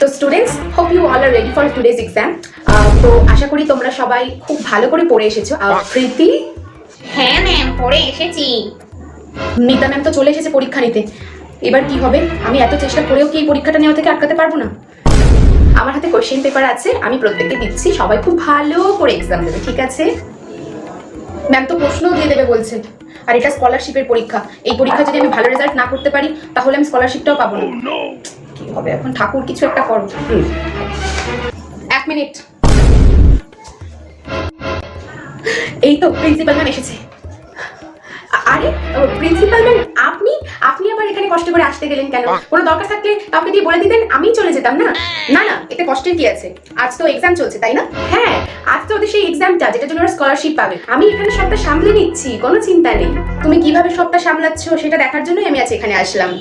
তো students hope you all are ready for today's exam তো আশা করি তোমরা সবাই খুব ভালো করে পড়ে এসেছ। প্রীতি? হ্যাঁ ম্যাম পড়ে এসেছি। মিতা ম্যাম তো চলে এসেছে পরীক্ষা নিতে। এবার কি হবে? আমি এত চেষ্টা করেও কি এই পরীক্ষাটা নেওয়া থেকে আটকাতে পারব না? আমার হাতে কোশ্চেন পেপার আছে আমি প্রত্যেককে দিচ্ছি। সবাই খুব ভালো করে এক্সাম দেবে ঠিক আছে? ম্যাম তো প্রশ্নও দিয়ে দেবে বলছে। আর এটা স্কলারশিপের পরীক্ষা। এই পরীক্ষা যদি আমি ভালো রেজাল্ট না করতে পারি তাহলে আমি স্কলারশিপটাও পাবো না। কি হবে? এখন ঠাকুর কিছু একটা করো। এক মিনিট। এই তো প্রিন্সিপাল ম্যাম এসেছে। আরে প্রিন্সিপাল ম্যাম আপনি? আপনি আবার এখানে কষ্ট করে আসতে গেলেন কেন? কোনো দরকার থাকলে কাউকে দিয়ে বলে দিতেন আমি চলে যেতাম না? না না এতে কষ্টের কি আছে? আজ তো এক্সাম চলছে তাই না? হ্যাঁ আজ তো ওদের সেই এক্সামটা যেটার জন্য ওরা স্কলারশিপ পাবে। আমি এখানে সবটা সামলে নিচ্ছি কোনো চিন্তা নেই। তুমি কীভাবে সবটা সামলাচ্ছ সেটা দেখার জন্যই আমি আজ এখানে আসলাম।